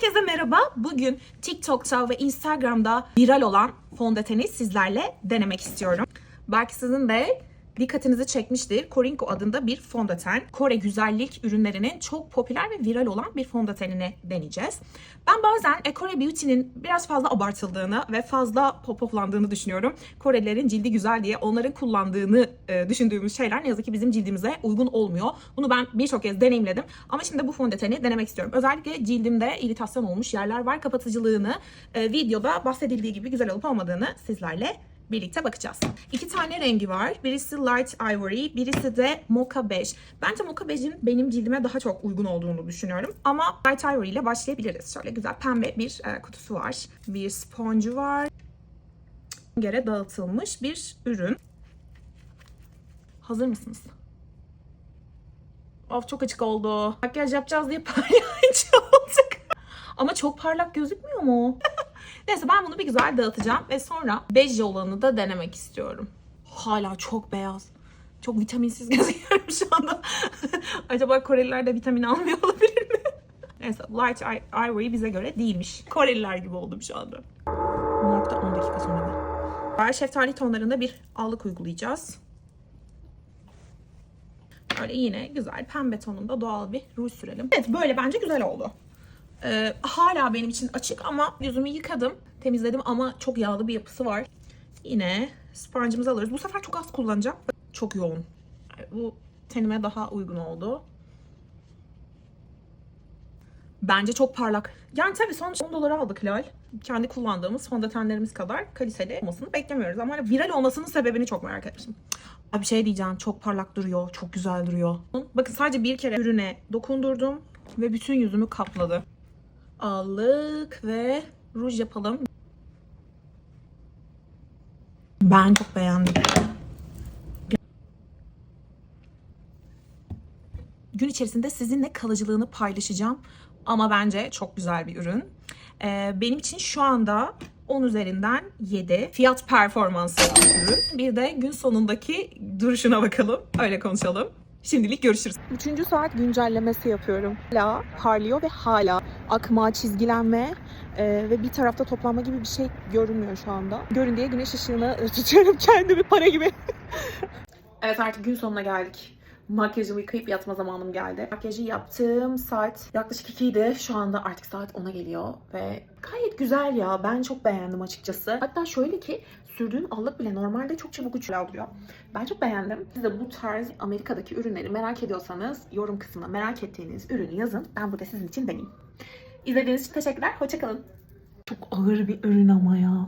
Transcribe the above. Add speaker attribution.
Speaker 1: Herkese merhaba. Bugün TikTok'ta ve Instagram'da viral olan fondöteni sizlerle denemek istiyorum. Belki sizin de dikkatinizi çekmiştir. Korinko adında bir fondöten. Kore güzellik ürünlerinin çok popüler ve viral olan bir fondötenini deneyeceğiz. Ben bazen e, Kore Beauty'nin biraz fazla abartıldığını ve fazla popoplandığını düşünüyorum. Korelilerin cildi güzel diye onların kullandığını e, düşündüğümüz şeyler ne yazık ki bizim cildimize uygun olmuyor. Bunu ben birçok kez deneyimledim. Ama şimdi bu fondöteni denemek istiyorum. Özellikle cildimde iritasyon olmuş yerler var. Kapatıcılığını e, videoda bahsedildiği gibi güzel olup olmadığını sizlerle birlikte bakacağız. İki tane rengi var. Birisi Light Ivory, birisi de Mocha Beige. Bence Mocha Beige'in benim cildime daha çok uygun olduğunu düşünüyorum. Ama Light Ivory ile başlayabiliriz. Şöyle güzel pembe bir e, kutusu var. Bir sponcu var. Yere dağıtılmış bir ürün. Hazır mısınız? Of çok açık oldu. Makyaj yapacağız diye palyaço olduk. Ama çok parlak gözükmüyor mu? Neyse ben bunu bir güzel dağıtacağım ve sonra bej olanı da denemek istiyorum. Hala çok beyaz. Çok vitaminsiz gözüküyorum şu anda. Acaba Koreliler de vitamin almıyor olabilir mi? Neyse Light Ivory bize göre değilmiş. Koreliler gibi oldum şu anda. Morgda 10 dakika sonra. Var şeftali tonlarında bir allık uygulayacağız. Böyle yine güzel pembe tonunda doğal bir ruj sürelim. Evet böyle bence güzel oldu. Ee, hala benim için açık ama yüzümü yıkadım, temizledim ama çok yağlı bir yapısı var. Yine sponge'ımızı alırız. Bu sefer çok az kullanacağım. Çok yoğun. Bu tenime daha uygun oldu. Bence çok parlak. Yani tabii sonuç 10 dolara aldık Lal. Kendi kullandığımız fondötenlerimiz kadar kaliteli olmasını beklemiyoruz. Ama viral olmasının sebebini çok merak etmişim. Abi şey diyeceğim. Çok parlak duruyor. Çok güzel duruyor. Bakın sadece bir kere ürüne dokundurdum ve bütün yüzümü kapladı. Allık ve ruj yapalım. Ben çok beğendim. Gün içerisinde sizinle kalıcılığını paylaşacağım. Ama bence çok güzel bir ürün. Ee, benim için şu anda 10 üzerinden 7. Fiyat performansı ürün. Bir de gün sonundaki duruşuna bakalım. Öyle konuşalım. Şimdilik görüşürüz. Üçüncü saat güncellemesi yapıyorum. Hala parlıyor ve hala akma, çizgilenme e, ve bir tarafta toplanma gibi bir şey görünmüyor şu anda. Görün diye güneş ışığını tutuyorum kendimi para gibi. evet artık gün sonuna geldik. Makyajımı yıkayıp yatma zamanım geldi. Makyajı yaptığım saat yaklaşık 2 idi. Şu anda artık saat 10'a geliyor ve gayet güzel ya. Ben çok beğendim açıkçası. Hatta şöyle ki sürdüğüm allık bile normalde çok çabuk uçuyor. Ben çok beğendim. Siz de bu tarz Amerika'daki ürünleri merak ediyorsanız yorum kısmına merak ettiğiniz ürünü yazın. Ben burada sizin için deneyeyim. İzlediğiniz için teşekkürler. Hoşçakalın. Çok ağır bir ürün ama ya.